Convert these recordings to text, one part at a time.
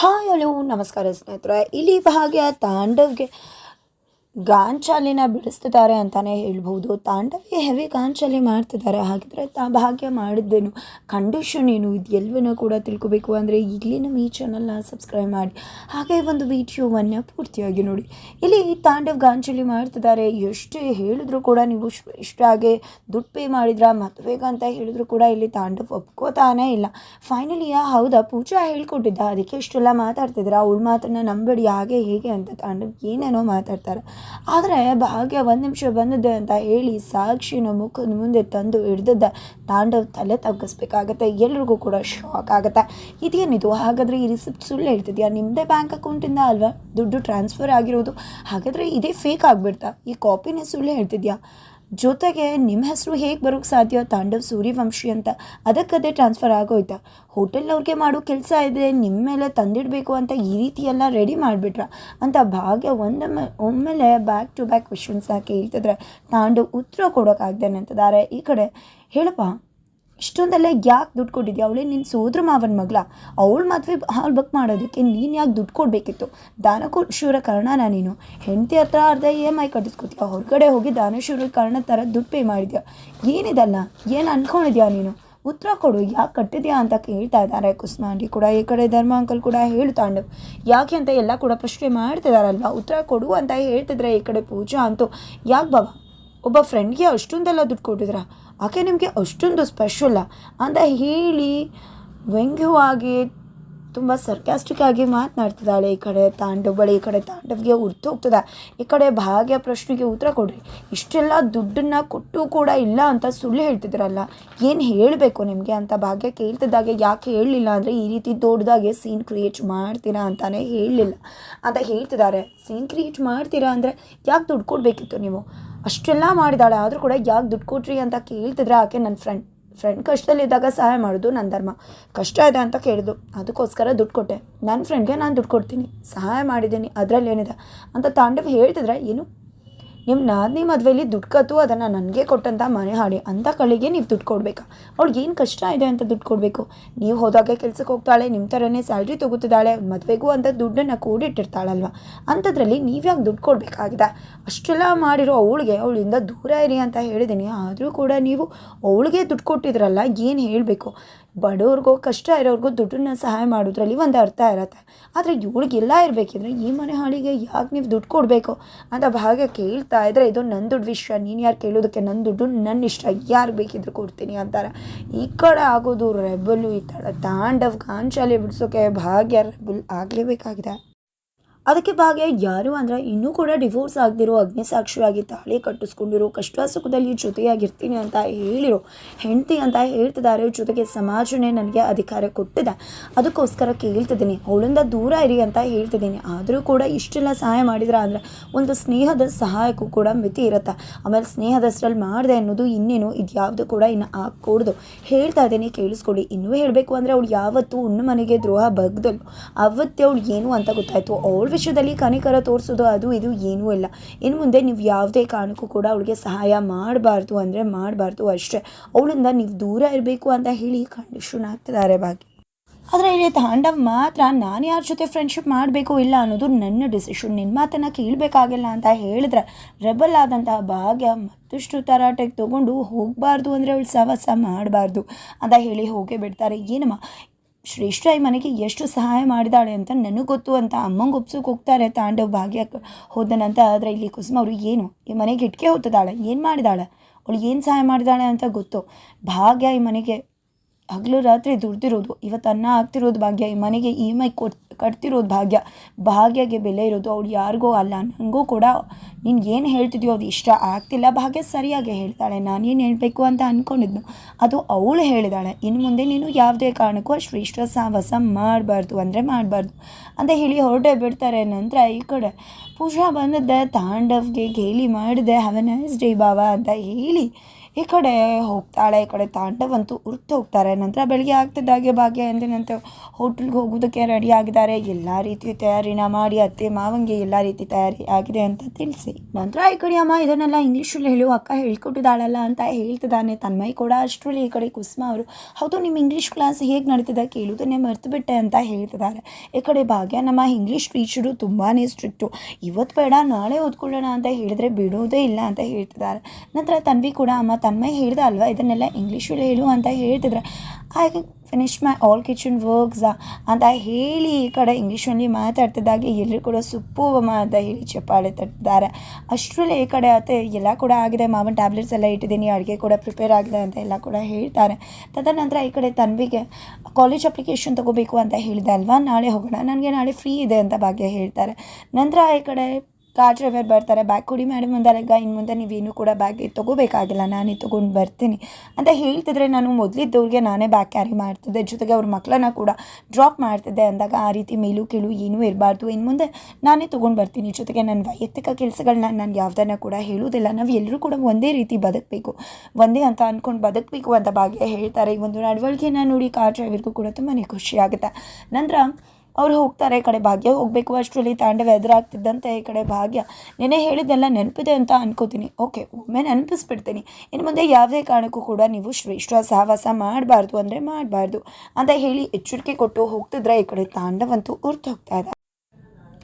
Hi hello ನಮಸ್ಕಾರ ಸ್ನೇಹಿತರೆ. ಇಲ್ಲಿ ಭಾಗ್ಯ ತಾಂಡವ್ಗೆ ಗಾಂಚಾಲಿನ ಬಿಡಿಸ್ತಿದ್ದಾರೆ ಅಂತಲೇ ಹೇಳ್ಬೋದು. ತಾಂಡವಿ ಹೆವಿ ಗಾಂಚಾಲಿ ಮಾಡ್ತಿದ್ದಾರೆ. ಹಾಗಿದ್ರೆ ತಾ ಭಾಗ್ಯ ಮಾಡಿದ್ದೇನು. ಕಂಡೀಷನ್ ಏನು ಇದು ಕೂಡ ತಿಳ್ಕೊಬೇಕು ಅಂದರೆ ಈಗಲೇ ನಮ್ಮ ಈ ಚಾನಲ್ನ ಸಬ್ಸ್ಕ್ರೈಬ್ ಮಾಡಿ. ಹಾಗೆ ಒಂದು ವಿಡಿಯೋವನ್ನು ಪೂರ್ತಿಯಾಗಿ ನೋಡಿ. ಇಲ್ಲಿ ತಾಂಡವ್ ಗಾಂಚಾಲಿ ಮಾಡ್ತಿದ್ದಾರೆ. ಎಷ್ಟು ಹೇಳಿದ್ರು ಕೂಡ ನೀವು ಇಷ್ಟ- ಇಷ್ಟಾಗೆ ದುಡ್ಡು ಪೇ ಮಾಡಿದ್ರ, ಮದುವೆಗೆ ಅಂತ ಹೇಳಿದ್ರು ಕೂಡ ಇಲ್ಲಿ ತಾಂಡವ್ ಒಪ್ಕೋತಾನೇ ಇಲ್ಲ. ಫೈನಲಿ ಹೌದಾ? ಪೂಜಾ ಹೇಳ್ಕೊಟ್ಟಿದ್ದ. ಅದಕ್ಕೆ ಇಷ್ಟೆಲ್ಲ ಮಾತಾಡ್ತಿದ್ರ ಅವಳ ಮಾತನ್ನ ನಂಬೇಡಿ. ಹಾಗೆ ಹೇಗೆ ಅಂತ ತಾಂಡವ್ ಏನೇನೋ ಮಾತಾಡ್ತಾರೆ. ಆದರೆ ಭಾಗ್ಯ ಒಂದು ನಿಮಿಷ ಬಂದಿದೆ ಅಂತ ಹೇಳಿ ಸಾಕ್ಷಿನ ಮುಖದ ಮುಂದೆ ತಂದು ಹಿಡ್ದದ್ದ ತಾಂಡವ್ ತಲೆ ತಗ್ಗಿಸ್ಬೇಕಾಗತ್ತೆ. ಎಲ್ರಿಗೂ ಕೂಡ ಶಾಕ್ ಆಗುತ್ತೆ. ಇದೇನಿದು? ಹಾಗಾದರೆ ಈ ರಿಸಿಪ್ಟ್ ಸುಳ್ಳು ಹೇಳ್ತಿದ್ಯಾ? ನಿಮ್ಮದೇ ಬ್ಯಾಂಕ್ ಅಕೌಂಟಿಂದ ಅಲ್ವಾ? ದುಡ್ಡು ಟ್ರಾನ್ಸ್ಫರ್ ಆಗಿರೋದು. ಹಾಗಾದರೆ ಇದೇ ಫೇಕ್ ಆಗಿಬಿಡ್ತಾ? ಈ ಕಾಪಿನೇ ಸುಳ್ಳು ಹೇಳ್ತಿದ್ಯಾ? ಜೊತೆಗೆ ನಿಮ್ಮ ಹೆಸರು ಹೇಗೆ ಬರೋಕ್ಕೆ ಸಾಧ್ಯ? ತಾಂಡವ್ ಸೂರ್ಯವಂಶಿ ಅಂತ. ಅದಕ್ಕದೇ ಟ್ರಾನ್ಸ್ಫರ್ ಆಗೋಯ್ತಾ? ಹೋಟೆಲ್ನವ್ರಿಗೆ ಮಾಡೋ ಕೆಲಸ ಇದೆ ನಿಮ್ಮ ಮೇಲೆ ತಂದಿಡಬೇಕು ಅಂತ ಈ ರೀತಿ ಎಲ್ಲ ರೆಡಿ ಮಾಡಿಬಿಟ್ರ? ಅಂತ ಭಾಗ್ಯ ಒಂದೊಮ್ಮೆ ಒಮ್ಮೆಲೆ ಬ್ಯಾಕ್ ಟು ಬ್ಯಾಕ್ ಕ್ವೆಶನ್ಸ್ನ ಕೇಳ್ತಿದ್ರೆ ತಾಂಡವ್ ಉತ್ತರ ಕೊಡೋಕ್ಕಾಗ್ದೇನೆ ಅಂತಿದ್ದಾರೆ ಈ ಕಡೆ. ಹೇಳಪ್ಪ ಇಷ್ಟೊಂದೆಲ್ಲ ಯಾಕೆ ದುಡ್ಡು ಕೊಟ್ಟಿದ್ಯಾ? ಅವಳೇ ನಿನ್ನ ಸೋದ್ರ ಮಾವನ ಮಗಳ. ಅವಳ ಮದುವೆ ಹಾಲು ಬಕ್ ಮಾಡೋದಕ್ಕೆ ನೀನು ಯಾಕೆ ದುಡ್ಡು ಕೊಡಬೇಕಿತ್ತು? ದಾನಶೂರ ಕರ್ಣನ ನೀನು? ಹೆಂಡತಿ ಹತ್ರ ಅರ್ಧ ಇ ಎಂ ಐ ಕಟ್ಟಿಸ್ಕೊತೀಯ? ಹೊರಗಡೆ ಹೋಗಿ ದಾನಶೂರ ಕರ್ಣ ಥರ ದುಡ್ಡು ಪೇ ಮಾಡಿದ್ಯಾ? ಏನಿದಲ್ಲ? ಏನು ಅನ್ಕೊಂಡಿದ್ಯಾ ನೀನು? ಉತ್ತರ ಕೊಡು, ಯಾಕೆ ಕಟ್ಟಿದ್ಯಾ ಅಂತ ಕೇಳ್ತಾ ಇದ್ದಾರೆ ಕುಸ್ಮಾಂಡಿ ಕೂಡ ಈ ಕಡೆ, ಧರ್ಮ ಅಂಕಲ್ ಕೂಡ ಹೇಳ್ತಾಂಡು ಯಾಕೆ ಅಂತ ಎಲ್ಲ ಕೂಡ ಪ್ರಶ್ನೆ ಮಾಡ್ತಿದಾರಲ್ವ ಉತ್ತರ ಕೊಡು ಅಂತ ಹೇಳ್ತಿದ್ರೆ ಈ ಕಡೆ ಪೂಜಾ ಅಂತೂ. ಯಾಕೆ ಬಾಬಾ ಒಬ್ಬ ಫ್ರೆಂಡ್ಗೆ ಅಷ್ಟೊಂದೆಲ್ಲ ದುಡ್ಡು ಕೊಟ್ಟಿದ್ರ? ಆಕೆ ನಿಮಗೆ ಅಷ್ಟೊಂದು ಸ್ಪೆಷಲ್ಲ ಅಂತ ಹೇಳಿ ವ್ಯಂಗ್ಯವಾಗಿ ತುಂಬ ಸರ್ಕ್ಯಾಸ್ಟಿಕ್ ಆಗಿ ಮಾತನಾಡ್ತಿದ್ದಾಳೆ. ಈ ಕಡೆ ತಾಂಡವ್ ಬಳಿ, ಈ ಕಡೆ ತಾಂಡವ್ಗೆ ಹೋಗ್ತದೆ. ಈ ಕಡೆ ಭಾಗ್ಯ ಪ್ರಶ್ನೆಗೆ ಉತ್ತರ ಕೊಡ್ರಿ. ಇಷ್ಟೆಲ್ಲ ದುಡ್ಡನ್ನ ಕೊಟ್ಟು ಕೂಡ ಇಲ್ಲ ಅಂತ ಸುಳ್ಳು ಹೇಳ್ತಿದ್ರಲ್ಲ. ಏನು ಹೇಳಬೇಕು ನಿಮಗೆ ಅಂತ ಭಾಗ್ಯ ಕೇಳ್ತಿದ್ದಾಗೆ. ಯಾಕೆ ಹೇಳಲಿಲ್ಲ ಅಂದರೆ ಈ ರೀತಿ ದೊಡ್ಡದಾಗೆ ಸೀನ್ ಕ್ರಿಯೇಟ್ ಮಾಡ್ತೀರಾ ಅಂತಾನೆ ಹೇಳಲಿಲ್ಲ. ಅಂತ ಹೇಳ್ತಿದ್ದಾರೆ. ಸೀನ್ ಕ್ರಿಯೇಟ್ ಮಾಡ್ತೀರಾ ಅಂದರೆ ಯಾಕೆ ದುಡ್ಡು ಕೊಡಬೇಕಿತ್ತು ನೀವು? ಅಷ್ಟೆಲ್ಲ ಮಾಡಿದಾಳೆ. ಆದರೂ ಕೂಡ ಯಾಕೆ ದುಡ್ಡು ಕೊಟ್ರಿ ಅಂತ ಕೇಳ್ತಿದ್ರೆ ಆಕೆ ನನ್ನ ಫ್ರೆಂಡ್ ಫ್ರೆಂಡ್ ಕಷ್ಟದಲ್ಲಿದ್ದಾಗ ಸಹಾಯ ಮಾಡೋದು ನನ್ನ ಧರ್ಮ. ಕಷ್ಟ ಇದೆ ಅಂತ ಕೇಳಿದ್ರು ಅದಕ್ಕೋಸ್ಕರ ದುಡ್ಡು ಕೊಟ್ಟೆ. ನನ್ನ ಫ್ರೆಂಡ್ಗೆ ನಾನು ದುಡ್ಡು ಕೊಡ್ತೀನಿ. ಸಹಾಯ ಮಾಡಿದ್ದೀನಿ. ಅದರಲ್ಲಿ ಏನಿದೆ ಅಂತ ತಾಂಡವ್ ಹೇಳ್ತಿದ್ರೆ ಏನು ನಿಮ್ಮ ನಾದಿನಿ ಮದುವೆಯಲ್ಲಿ ದುಡ್ಡು ಕತ್ತು, ಅದನ್ನು ನನಗೆ ಕೊಟ್ಟಂಥ ಮನೆ ಹಾಡಿ ಅಂಥ ಕಳಿಗೆ ನೀವು ದುಡ್ಡು ಕೊಡಬೇಕಾ? ಅವ್ಳಿಗೆ ಏನು ಕಷ್ಟ ಇದೆ ಅಂತ ದುಡ್ಡು ಕೊಡಬೇಕು? ನೀವು ಹೋದಾಗ ಕೆಲಸಕ್ಕೆ ಹೋಗ್ತಾಳೆ ನಿಮ್ಮ ಥರನೇ ಸ್ಯಾಲ್ರಿ ತೊಗೋತಿದ್ದಾಳೆ, ಮದುವೆಗೂ ಅಂತ ದುಡ್ಡನ್ನು ಕೂಡಿಟ್ಟಿರ್ತಾಳಲ್ವ? ಅಂಥದ್ರಲ್ಲಿ ನೀವ್ಯಾಕೆ ದುಡ್ಡು ಕೊಡಬೇಕಾಗಿದೆ? ಅಷ್ಟೆಲ್ಲ ಮಾಡಿರೋ ಅವಳಿಗೆ, ಅವಳಿಂದ ದೂರ ಇರಿ ಅಂತ ಹೇಳಿದ್ದೀನಿ ಆದರೂ ಕೂಡ ನೀವು ಅವಳಿಗೆ ದುಡ್ಡು ಕೊಟ್ಟಿದ್ರಲ್ಲ, ಏನು ಹೇಳಬೇಕು? ಬಡವ್ರಿಗೋ ಕಷ್ಟ ಇರೋರ್ಗೂ ದುಡ್ಡನ್ನ ಸಹಾಯ ಮಾಡೋದ್ರಲ್ಲಿ ಒಂದು ಅರ್ಥ ಇರತ್ತೆ. ಆದರೆ ಇವಳಿಗೆಲ್ಲ ಇರಬೇಕಿದ್ರೆ ಈ ಮನೆ ಹಾಳಿಗೆ ಯಾಕೆ ನೀವು ದುಡ್ಡು ಕೊಡಬೇಕು ಅಂತ ಭಾಗ ಕೇಳ್ತಾ ಇದ್ರೆ ಇದು ನನ್ನ ದುಡ್ಡು ವಿಷಯ, ನೀನು ಯಾರು ಕೇಳೋದಕ್ಕೆ ನನ್ನ ದುಡ್ಡು ನನ್ನ ಇಷ್ಟ, ಯಾರು ಬೇಕಿದ್ರು ಕೊಡ್ತೀನಿ ಅಂತಾರೆ. ಈ ಕಡೆ ಆಗೋದು ರೆಬಲು ಈ ಥರ ತಾಂಡವ್ ಗಾಂಚಾಲಿ ಬಿಡಿಸೋಕೆ ಭಾಗ್ಯ ರೆಬಲ್ ಆಗಲೇಬೇಕಾಗಿದೆ. ಅದಕ್ಕೆ ಭಾಗ್ಯ ಯಾರು ಅಂದರೆ ಇನ್ನೂ ಕೂಡ ಡಿವೋರ್ಸ್ ಆಗದಿರೋ ಅಗ್ನಿಸಾಕ್ಷಿಯಾಗಿ ತಾಳಿ ಕಟ್ಟಿಸ್ಕೊಂಡಿರೋ ಕಷ್ಟ ಸುಖದಲ್ಲಿ ಜೊತೆಯಾಗಿರ್ತೀನಿ ಅಂತ ಹೇಳಿರೋ ಹೆಂಡತಿ ಅಂತ ಹೇಳ್ತಿದ್ದಾರೆ. ಜೊತೆಗೆ ಸಮಾಜನೇ ನನಗೆ ಅಧಿಕಾರ ಕೊಟ್ಟಿದೆ. ಅದಕ್ಕೋಸ್ಕರ ಕೇಳ್ತಿದ್ದೀನಿ. ಅವಳಿಂದ ದೂರ ಇರಿ ಅಂತ ಹೇಳ್ತಿದ್ದೀನಿ. ಆದರೂ ಕೂಡ ಇಷ್ಟೆಲ್ಲ ಸಹಾಯ ಮಾಡಿದ್ರ ಅಂದರೆ ಒಂದು ಸ್ನೇಹದ ಸಹಾಯಕ್ಕೂ ಕೂಡ ಮಿತಿ ಇರುತ್ತೆ. ಆಮೇಲೆ ಸ್ನೇಹದಷ್ಟರಲ್ಲಿ ಮಾಡಿದೆ ಅನ್ನೋದು ಇನ್ನೇನು ಇದು ಯಾವುದು ಕೂಡ ಇನ್ನು ಆಗ್ಕೂಡ್ದು. ಹೇಳ್ತಾ ಇದ್ದೀನಿ ಕೇಳಿಸ್ಕೊಡಿ ಇನ್ನೂ ಹೇಳಬೇಕು ಅಂದರೆ ಅವಳು ಯಾವತ್ತೂ ಉಣ್ಣು ಮನೆಗೆ ದ್ರೋಹ ಬಗ್ದಲು ಅವತ್ತೇ ಅವಳು ಏನು ಅಂತ ಗೊತ್ತಾಯಿತು? ಅವಳ ವಿಷಯದಲ್ಲಿ ಕನಿಕರ ತೋರಿಸೋದು ಅದು ಇದು ಏನೂ ಇಲ್ಲ ಇನ್ನು ಮುಂದೆ ನೀವು ಯಾವುದೇ ಕಾರಣಕ್ಕೂ ಕೂಡ ಅವಳಿಗೆ ಸಹಾಯ ಮಾಡಬಾರ್ದು ಅಂದರೆ ಮಾಡಬಾರ್ದು ಅಷ್ಟೇ. ಅವಳಿಂದ ನೀವು ದೂರ ಇರಬೇಕು ಅಂತ ಹೇಳಿ ಕಂಡೀಷನ್ ಆಗ್ತಿದ್ದಾರೆ ಭಾಗ್ಯ. ಆದರೆ ಇಲ್ಲಿ ತಾಂಡವ್ ಮಾತ್ರ ನಾನು ಯಾರ ಜೊತೆ ಫ್ರೆಂಡ್ಶಿಪ್ ಮಾಡಬೇಕು ಇಲ್ಲ ಅನ್ನೋದು ನನ್ನ ಡಿಸಿಷನ್ ನಿನ್ನ ಮಾತನ್ನು ಕೇಳಬೇಕಾಗಿಲ್ಲ ಅಂತ ಹೇಳಿದ್ರೆ ರೆಬಲ್ ಆದಂತಹ ಭಾಗ್ಯ ಮತ್ತಷ್ಟು ತರಾಟೆಗೆ ತೊಗೊಂಡು ಹೋಗಬಾರ್ದು ಅಂದರೆ ಅವಳು ಸಹವಾಸ ಮಾಡಬಾರ್ದು ಅಂತ ಹೇಳಿ ಹೋಗೇ ಬಿಡ್ತಾರೆ. ಏನಮ್ಮ ಶ್ರೇಷ್ಠ ಈ ಮನೆಗೆ ಎಷ್ಟು ಸಹಾಯ ಮಾಡಿದಾಳೆ ಅಂತ ನನಗೆ ಗೊತ್ತು ಅಂತ ಅಮ್ಮಂಗೆ ಒಪ್ಸೋಕೆ ಹೋಗ್ತಾರೆ ತಾಂಡವ್ ಭಾಗ್ಯ ಹೋದನಂತ ಆದರೆ ಇಲ್ಲಿ ಕುಸುಮ ಅವರು ಏನು? ಈ ಮನೆಗೆ ಇಟ್ಕೆ ಹೋಗ್ತದಾಳೆ ಏನು ಮಾಡಿದಾಳೆ? ಅವಳು ಏನು ಸಹಾಯ ಮಾಡಿದಾಳೆ ಅಂತ ಗೊತ್ತು. ಭಾಗ್ಯ ಈ ಮನೆಗೆ ಹಗಲು ರಾತ್ರಿ ದುಡ್ದಿರೋದು, ಇವತ್ತು ಅನ್ನ ಆಗ್ತಿರೋದು ಭಾಗ್ಯ, ಈ ಮನೆಗೆ ಇ ಎಂ ಐ ಕೊಟ್, ಕಟ್ತಿರೋದು ಭಾಗ್ಯ, ಭಾಗ್ಯಗೆ ಬೆಲೆ ಇರೋದು, ಅವಳು ಯಾರಿಗೋ ಅಲ್ಲ ನನಗೂ ಕೂಡ ನೀನು ಏನು ಹೇಳ್ತಿದ್ಯೋ ಅದು ಇಷ್ಟ ಆಗ್ತಿಲ್ಲ, ಭಾಗ್ಯ ಸರಿಯಾಗಿ ಹೇಳ್ತಾಳೆ, ನಾನೇನು ಹೇಳಬೇಕು ಅಂತ ಅಂದ್ಕೊಂಡಿದ್ನು ಅದು ಅವಳು ಹೇಳಿದಾಳೆ ಇನ್ನು ಮುಂದೆ ನೀನು ಯಾವುದೇ ಕಾರಣಕ್ಕೂ ಶ್ರೇಷ್ಠ ಸಾಹಸ ಮಾಡಬಾರ್ದು, ಅಂದರೆ ಮಾಡಬಾರ್ದು, ಅಂತ ಹೇಳಿ ಹೊರಟೇ ಬಿಡ್ತಾರೆ. ನಂತರ ಈ ಕಡೆ ಪೂಜಾ ಬಂದದ್ದೆ ತಾಂಡವ್ಗೆ ಗೇಲಿ ಮಾಡಿದೆ ಹ್ಯಾವ್ ಎ ನೈಸ್ ಡೇ ಬಾವ, ಅಂತ ಹೇಳಿ ಈ ಕಡೆ ಹೋಗ್ತಾಳೆ, ಈ ಕಡೆ ತಾಂಡವಂತೂ ಉರ್ತು ಹೋಗ್ತಾರೆ. ನಂತರ ಬೆಳಗ್ಗೆ ಆಗ್ತಿದ್ದಾಗೆ ಭಾಗ್ಯ ಎಂದಿನಂತೆ ಹೋಟ್ಲಿಗೆ ಹೋಗೋದಕ್ಕೆ ರೆಡಿ ಆಗಿದ್ದಾರೆ. ಎಲ್ಲ ರೀತಿಯ ತಯಾರಿನ ಮಾಡಿ ಅತ್ತೆ ಮಾವಂಗೆ ಎಲ್ಲ ರೀತಿ ತಯಾರಿ ಆಗಿದೆ ಅಂತ ತಿಳಿಸಿ. ನಂತರ ಈ ಕಡೆ ಅಮ್ಮ, ಇದನ್ನೆಲ್ಲ ಇಂಗ್ಲೀಷಲ್ಲಿ ಹೇಳು, ಅಕ್ಕ ಹೇಳ್ಕೊಟ್ಟಿದ್ದಾಳಲ್ಲ ಅಂತ ಹೇಳ್ತಿದ್ದಾನೆ. ತನ್ಮೈ ಕೂಡ ಅಷ್ಟರಲ್ಲಿ ಈ ಕಡೆ ಕುಸುಮ ಅವರು, ಹೌದು, ನಿಮ್ಮ ಇಂಗ್ಲೀಷ್ ಕ್ಲಾಸ್ ಹೇಗೆ ನಡೀತಿದೆ ಕೇಳೋದನ್ನೇ ಮರೆತು ಬಿಟ್ಟೆ ಅಂತ ಹೇಳ್ತಿದ್ದಾರೆ. ಈ ಕಡೆ ಭಾಗ್ಯ, ನಮ್ಮ ಇಂಗ್ಲೀಷ್ ಟೀಚರು ತುಂಬಾ ಸ್ಟ್ರಿಕ್ಟು ಇವತ್ತು ಬೇಡ, ನಾಳೆ ಓದ್ಕೊಳ್ಳೋಣ ಅಂತ ಹೇಳಿದ್ರೆ ಬಿಡೋದೇ ಇಲ್ಲ ಅಂತ ಹೇಳ್ತಿದ್ದಾರೆ. ನಂತರ, ತನ್ವಿ ಕೂಡ ಅಮ್ಮ ತನ್ಮಯ್ ಹೇಳ್ದೆ ಅಲ್ವಾ? ಇದನ್ನೆಲ್ಲ ಇಂಗ್ಲೀಷಲ್ಲಿ ಹೇಳು ಅಂತ ಹೇಳ್ತಿದ್ರೆ. I finish my all kitchen works ಅಂತ ಹೇಳಿ ಈ ಕಡೆ ಇಂಗ್ಲೀಷಲ್ಲಿ ಮಾತಾಡ್ತಿದ್ದಾಗೆ ಎಲ್ಲರೂ ಕೂಡ ಸುಪ್ಪು ಅಂತ ಹೇಳಿ ಚಪ್ಪಾಳೆ ತಟ್ಟಿದ್ದಾರೆ. ಅಷ್ಟರಲ್ಲಿ ಈ ಕಡೆ ಅತ್ತೆ ಎಲ್ಲ ಕೂಡ ಆಗಿದೆ. ಮಾವನ ಟ್ಯಾಬ್ಲೆಟ್ಸ್ ಎಲ್ಲ ಇಟ್ಟಿದ್ದೀನಿ. ಅಡುಗೆ ಕೂಡ ಪ್ರಿಪೇರ್ ಆಗಿದೆ ಅಂತ ಎಲ್ಲ ಕೂಡ ಹೇಳ್ತಾರೆ. ತದನಂತರ ಈ ಕಡೆ ತನ್ವಿಗೆ ಕಾಲೇಜ್ ಅಪ್ಲಿಕೇಶನ್ ತೊಗೋಬೇಕು ಅಂತ ಹೇಳಿದೆ ಅಲ್ವಾ? ನಾಳೆ ಹೋಗೋಣ. ನನಗೆ ನಾಳೆ ಫ್ರೀ ಇದೆ ಅಂತ ಭಾಗ್ಯ ಹೇಳ್ತಾರೆ. ನಂತರ ಈ ಕಡೆ ಕಾರ್ ಡ್ರೈವರ್ ಬರ್ತಾರೆ, ಬ್ಯಾಗ್ ಕೊಡಿ ಮೇಡಮ್ ಅಂದಾಲೆಗ ಇನ್ನು ಮುಂದೆ ನೀವೇನು ಕೂಡ ಬ್ಯಾಗ್ ತೊಗೋಬೇಕಾಗಿಲ್ಲ, ನಾನೇ ತೊಗೊಂಡು ಬರ್ತೀನಿ. ಅಂತ ಹೇಳ್ತಿದ್ರೆ ನಾನು ಮೊದಲಿದ್ದವ್ರಿಗೆ ನಾನೇ ಬ್ಯಾಗ್ ಕ್ಯಾರಿ ಮಾಡ್ತಿದ್ದೆ. ಜೊತೆಗೆ ಅವ್ರ ಮಕ್ಕಳನ್ನ ಕೂಡ ಡ್ರಾಪ್ ಮಾಡ್ತಿದ್ದೆ ಅಂದಾಗ ಆ ರೀತಿ ಮೇಲೂ ಕೀಳು ಏನೂ ಇರಬಾರ್ದು. ಇನ್ನು ಮುಂದೆ ನಾನೇ ತೊಗೊಂಡು ಬರ್ತೀನಿ. ಜೊತೆಗೆ ನನ್ನ ವೈಯಕ್ತಿಕ ಕೆಲಸಗಳನ್ನ ನಾನು ಯಾವುದನ್ನು ಕೂಡ ಹೇಳೋದಿಲ್ಲ ನಾವು ಎಲ್ಲರೂ ಕೂಡ ಒಂದೇ ರೀತಿ ಬದುಕಬೇಕು. ಒಂದೇ ಅಂತ ಅಂದ್ಕೊಂಡು ಬದುಕಬೇಕು ಅಂತ ಭಾಗ್ಯ ಹೇಳ್ತಾರೆ. ಈ ಒಂದು ನಡವಳಿಕೆಯನ್ನು ನೋಡಿ ಕಾರ್ ಡ್ರೈವರ್ಗೂ ಕೂಡ ತುಂಬಾ ಖುಷಿಯಾಗುತ್ತೆ ನಂತರ ಅವ್ರು ಹೋಗ್ತಾರೆ ಈ ಕಡೆ ಭಾಗ್ಯ. ಹೋಗಬೇಕು, ಅಷ್ಟರಲ್ಲಿ ತಾಂಡವ ಎದುರಾಗ್ತಿದ್ದಂತೆ ಈ ಕಡೆ ಭಾಗ್ಯ. ನೆನೆ ಹೇಳಿದ್ದೆಲ್ಲ ನೆನಪಿದೆ ಅಂತ ಅನ್ಕೋತೀನಿ. ಓಕೆ, ಒಮ್ಮೆ ನೆನಪಿಸ್ಬಿಡ್ತೀನಿ. ಇನ್ನು ಮುಂದೆ ಯಾವುದೇ ಕಾರಣಕ್ಕೂ ಕೂಡ ನೀವು ಶ್ರೇಷ್ಠ ಸಹವಾಸ ಮಾಡಬಾರ್ದು ಅಂದರೆ ಮಾಡಬಾರ್ದು. ಅಂತ ಹೇಳಿ ಎಚ್ಚರಿಕೆ ಕೊಟ್ಟು ಹೋಗ್ತಿದ್ರೆ ಈ ಕಡೆ ತಾಂಡವಂತೂ ಉರ್ತು ಹೋಗ್ತಾ ಇದೆ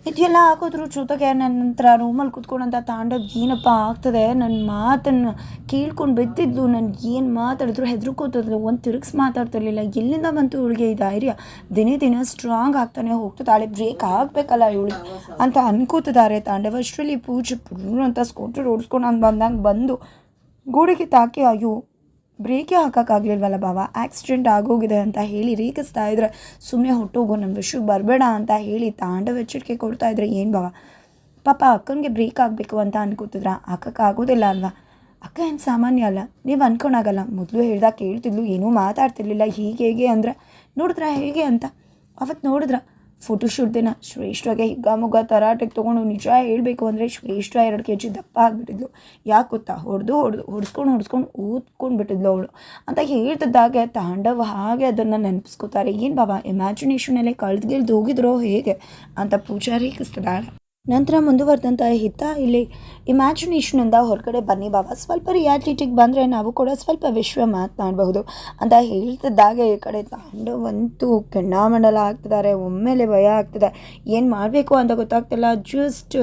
ಇದೆಲ್ಲ ಹಾಕೋದ್ರ ಜೊತೆಗೆ ನನ್ನ ನಂತರ ರೂಮಲ್ಲಿ ಕುತ್ಕೊಂಡಂತ ತಾಂಡವ್ ಏನಪ್ಪ ಆಗ್ತದೆ? ನನ್ನ ಮಾತನ್ನು ಕೇಳ್ಕೊಂಡು ಬಿದ್ದಿದ್ಲು ನಾನು ಏನು ಮಾತಾಡಿದ್ರು ಹೆದರ್ಕೋತಿದ್ಲು ಒಂದು ತಿರುಗಿಸ್ ಮಾತಾಡ್ತಿರ್ಲಿಲ್ಲ. ಎಲ್ಲಿಂದ ಬಂತು ಇವಳಿಗೆ ಈ ಧೈರ್ಯ? ದಿನೇ ದಿನ ಸ್ಟ್ರಾಂಗ್ ಆಗ್ತಾನೆ ಹೋಗ್ತಿದ್ದಾಳೆ ಬ್ರೇಕ್ ಆಗಬೇಕಲ್ಲ ಇವಳು? ಅಂತ ಅನ್ಕೋತಿದ್ದಾರೆ ತಾಂಡವ. ಅಷ್ಟರಲ್ಲಿ ಪೂಜೆ ಪುರ್ರು ಅಂತ ಸ್ಕೂಟರ್ ಓಡಿಸ್ಕೊಂಡು ನಾನು ಬಂದಂಗೆ ಬಂದು ಗೂಡಿಗೆ ತಾಕಿ, ಅಯ್ಯೋ ಬ್ರೇಕೇ ಹಾಕೋಕ್ಕಾಗಲಿಲ್ವಲ್ಲ ಬಾವ ಆಕ್ಸಿಡೆಂಟ್ ಆಗೋಗಿದೆ ಅಂತ ಹೇಳಿ ರೇಖಿಸ್ತಾ ಇದ್ರೆ ಸುಮ್ಮನೆ ಹೊಟ್ಟೋಗು ನಮ್ಮ ವಿಷಯಕ್ಕೆ ಬರಬೇಡ ಅಂತ ಹೇಳಿ ತಾಂಡವ ಎಚ್ಚರಿಕೆ ಕೊಡ್ತಾ ಇದ್ರೆ ಏನು ಬಾವ ಪಾಪ ಅಕ್ಕನಿಗೆ ಬ್ರೇಕ್ ಆಗಬೇಕು ಅಂತ ಅನ್ಕೋತಿದ್ರ? ಹಾಕೋಕ್ಕಾಗೋದಿಲ್ಲ ಅಲ್ವಾ? ಅಕ್ಕ ಏನು ಸಾಮಾನ್ಯ ಅಲ್ಲ, ನೀವು ಅನ್ಕೊಳಾಗಲ್ಲ. ಮೊದಲು ಹೇಳ್ದಾಗ ಕೇಳ್ತಿದ್ಲು, ಏನೂ ಮಾತಾಡ್ತಿರ್ಲಿಲ್ಲ. ಹೀಗೆ ಹೇಗೆ ಅಂದ್ರೆ, ನೋಡಿದ್ರ ಹೇಗೆ ಅಂತ? ಅವತ್ತು ನೋಡಿದ್ರ? ಫೋಟೋಶೂಟ್ ದಿನ ಶ್ರೇಷ್ಠಗೆ ಹಿಗ್ಗಾಮುಗ್ಗ ತರಾಟೆಗೆ ತೊಗೊಂಡು ನಿಜ ಹೇಳಬೇಕು ಅಂದರೆ ಶ್ರೇಷ್ಠ ಎರಡು ಕೆ ಜಿ ದಪ್ಪ ಆಗಿಬಿಟ್ಟಿದ್ಲು. ಯಾಕೆ ಗೊತ್ತಾ? ಹೊಡೆದು ಹೊಡೆದು, ಹೊಡ್ಸ್ಕೊಂಡು ಹೊಡೆಸ್ಕೊಂಡು ಊದ್ಕೊಂಡು ಬಿಟ್ಟಿದ್ಲು ಅವಳು. ಅಂತ ಹೇಳ್ತಿದ್ದಾಗೆ ತಾಂಡವ ಹಾಗೆ ಅದನ್ನು ನೆನಪಿಸ್ಕೋತಾರೆ. ಏನು ಬಾಬಾ ಇಮ್ಯಾಜಿನೇಷನಲ್ಲೇ ಕಳೆದ್ಗಿಳ್ದು ಹೋಗಿದ್ರೋ ಹೇಗೆ? ಅಂತ ಪೂಜಾರಿ ಕಿಸ್ತಿದ್ದಾಳೆ. ನಂತರ ಮುಂದುವರೆದಂಥ ಹಿತ, ಇಲ್ಲಿ ಇಮ್ಯಾಜಿನೇಷನಿಂದ ಹೊರಗಡೆ ಬನ್ನಿ ಬಾಬಾ. ಸ್ವಲ್ಪ ರಿಯಾಲಿಟಿಗೆ ಬಂದರೆ ನಾವು ಕೂಡ ಸ್ವಲ್ಪ ವಿಶ್ವ ಮಾತನಾಡಬಹುದು. ಅಂತ ಹೇಳ್ತಿದ್ದಾಗೆ ಈ ಕಡೆ ತಾಂಡವಂತೂ ಕೆಂಡಾಮಂಡಲ ಆಗ್ತಿದ್ದಾರೆ, ಒಮ್ಮೆಲೆ ಭಯ ಆಗ್ತಿದೆ. ಏನು ಮಾಡಬೇಕು ಅಂತ ಗೊತ್ತಾಗ್ತಿಲ್ಲ. ಜಸ್ಟ್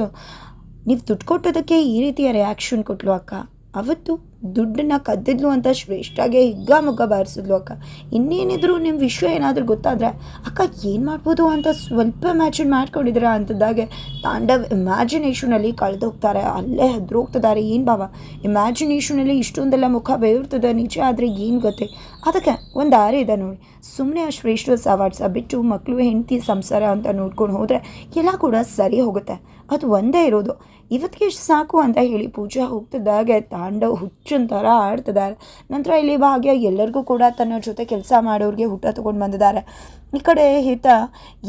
ನೀವು ದುಡ್ಡು ಕೊಟ್ಟೋದಕ್ಕೆ ಈ ರೀತಿಯ ರಿಯಾಕ್ಷನ್ ಕೊಟ್ಟಲು ಅಕ್ಕ. ಅವತ್ತು ದುಡ್ಡನ್ನ ಕದ್ದಿದ್ಲು ಅಂತ ಶ್ರೇಷ್ಠಾಗೆ ಹಿಗ್ಗಾಮುಗ್ಗ ಬಾರಿಸಿದ್ಲು ಅಕ್ಕ. ಇನ್ನೇನಿದ್ರು ನಿಮ್ಮ ವಿಷಯ ಏನಾದರೂ ಗೊತ್ತಾದರೆ, ಅಕ್ಕ, ಏನು ಮಾಡ್ಬೋದು ಅಂತ ಸ್ವಲ್ಪ ಇಮ್ಯಾಜಿನ್ ಮಾಡ್ಕೊಂಡಿದ್ದೀರಾ? ಅಂತದಾಗೆ ತಾಂಡವ್ ಇಮ್ಯಾಜಿನೇಷನಲ್ಲಿ ಕಳೆದೋಗ್ತಾರೆ ಅಲ್ಲೇ ಹೆದ್ರೋಗ್ತಿದ್ದಾರೆ. ಏನು ಭಾವ? ಇಮ್ಯಾಜಿನೇಷನಲ್ಲಿ ಇಷ್ಟೊಂದೆಲ್ಲ ಮುಖ ಬೇರ್ತಿದೆ ನಿಜ ಆದರೆ ಏನು ಗೊತ್ತೇ? ಅದಕ್ಕೆ ಒಂದು ದಾರಿ ಇದೆ ನೋಡಿ. ಸುಮ್ಮನೆ ಆ ಶ್ರೇಷ್ಠ ಸವಾಡ್ಸ ಬಿಟ್ಟು ಮಕ್ಕಳು ಹೆಂಡತಿ ಸಂಸಾರ ಅಂತ ನೋಡ್ಕೊಂಡು ಹೋದರೆ ಎಲ್ಲ ಕೂಡ ಸರಿ ಹೋಗುತ್ತೆ. ಅದು ಒಂದೇ ಇರೋದು. ಇವತ್ತಿಗೆ ಸಾಕು ಅಂತ ಹೇಳಿ ಪೂಜೆ ಹೋಗ್ತಿದ್ದಾಗೆ ತಾಂಡವ್ ಹುಚ್ಚಿನ ಥರ ಆಡ್ತಿದ್ದಾರೆ. ನಂತರ ಇಲ್ಲಿ ಭಾಗ್ಯ ಎಲ್ಲರಿಗೂ ಕೂಡ ತನ್ನ ಜೊತೆ ಕೆಲಸ ಮಾಡೋರಿಗೆ ಊಟ ತೊಗೊಂಡು ಬಂದಿದ್ದಾರೆ. ಈ ಕಡೆ ಹಿತ,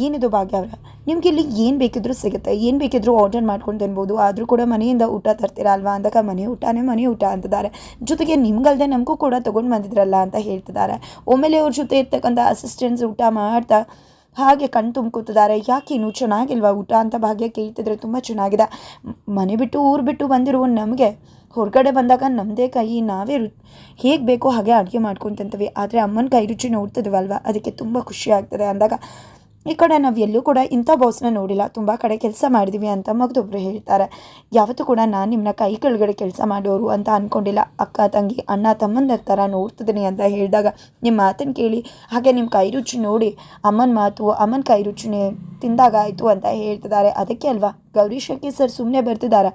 ಏನಿದು ಭಾಗ್ಯ ಅವರ? ನಿಮ್ಗೆ ಇಲ್ಲಿ ಏನು ಬೇಕಿದ್ರೂ ಸಿಗುತ್ತೆ. ಏನು ಬೇಕಿದ್ರೂ ಆರ್ಡರ್ ಮಾಡ್ಕೊಂಡು ತಿನ್ಬೋದು. ಆದರೂ ಕೂಡ ಮನೆಯಿಂದ ಊಟ ತರ್ತೀರಾ ಅಲ್ವಾ ಅಂದಾಗ ಮನೆ ಊಟನೇ ಮನೆ ಊಟ ಅಂತಿದ್ದಾರೆ. ಜೊತೆಗೆ ನಿಮ್ಗಲ್ದೆ ನಮಗೂ ಕೂಡ ತೊಗೊಂಡು ಬಂದಿದ್ರಲ್ಲ ಅಂತ ಹೇಳ್ತಿದ್ದಾರೆ. ಒಮ್ಮೆಲೆ ಅವ್ರ ಜೊತೆ ಇರ್ತಕ್ಕಂಥ ಅಸಿಸ್ಟೆಂಟ್ಸ್ ಊಟ ಮಾಡ್ತಾ ಹಾಗೆ ಕಣ್ ತುಂಬ್ಕೊತಿದ್ದಾರೆ. ಯಾಕೆ ಇನ್ನೂ ಚೆನ್ನಾಗಿಲ್ವಾ ಊಟ ಅಂತ ಭಾಗ್ಯ ಕೇಳ್ತಿದ್ರೆ ತುಂಬ ಚೆನ್ನಾಗಿದೆ. ಮನೆ ಬಿಟ್ಟು ಊರು ಬಿಟ್ಟು ಬಂದಿರುವ ನಮಗೆ, ಹೊರಗಡೆ ಬಂದಾಗ ನಮ್ಮದೇ ಕೈ, ನಾವೇ ರು ಹೇಗೆ ಬೇಕೋ ಹಾಗೆ ಅಡುಗೆ ಮಾಡ್ಕೊಂಡು ಆದರೆ ಅಮ್ಮನ ಕೈ ರುಚಿ ನೋಡ್ತಿದ್ವಲ್ವ? ಅದಕ್ಕೆ ತುಂಬ ಖುಷಿ ಆಗ್ತದೆ ಅಂದಾಗ ಈ ಕಡೆ ನಾವು ಎಲ್ಲೂ ಕೂಡ ಇಂಥ ಬಾಸ್ನ ನೋಡಿಲ್ಲ. ತುಂಬ ಕಡೆ ಕೆಲಸ ಮಾಡಿದ್ದೀವಿ ಅಂತ ಮಗದೊಬ್ಬರು ಹೇಳ್ತಾರೆ. ಯಾವತ್ತೂ ಕೂಡ ನಾನು ನಿಮ್ಮನ್ನ ಕೈ ಕೆಳಗಡೆ ಕೆಲಸ ಮಾಡೋರು ಅಂತ ಅಂದ್ಕೊಂಡಿಲ್ಲ ಅಕ್ಕ, ತಂಗಿ, ಅಣ್ಣ, ತಮ್ಮಂದರ ಥರ ನೋಡ್ತಿದ್ದೀನಿ ಅಂತ ಹೇಳಿದಾಗ ನಿಮ್ಮ ಮಾತನ್ನು ಕೇಳಿ, ಹಾಗೆ ನಿಮ್ಮ ಕೈ ರುಚಿ ನೋಡಿ, ಅಮ್ಮನ ಮಾತು, ಅಮ್ಮನ ಕೈ ರುಚಿನೇ ತಿಂದಾಗ ಆಯಿತು ಅಂತ ಹೇಳ್ತಿದ್ದಾರೆ. ಅದಕ್ಕೆ ಅಲ್ವಾ? ಗೌರಿ ಶೆಟ್ಟಿ ಸರ್ ಸುಮ್ಮನೆ ಬರ್ತಿದ್ದಾರೆ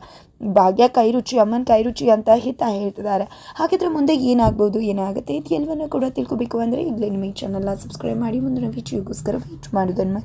ಭಾಗ್ಯ ಕೈ ರುಚಿ ಅಮ್ಮನ ಕೈ ರುಚಿ ಅಂತ ಹಿತ ಹೇಳ್ತಿದ್ದಾರೆ ಹಾಗಿದ್ರೆ ಮುಂದೆ ಏನಾಗ್ಬೋದು, ಏನಾಗುತ್ತೆ ಇದು ಎಲ್ಲವನ್ನೂ ಕೂಡ ತಿಳ್ಕೊಬೇಕು ಅಂದರೆ ಈಗಲೇ ನಿಮ್ಮ ಈ ಚಾನಲ್ನ ಸಬ್ಸ್ಕ್ರೈಬ್ ಮಾಡಿ, ಮುಂದಿನ ವಿಡಿಯೋಗೋಸ್ಕರ ವೇಟ್ ಮಾಡೋದನ್ನು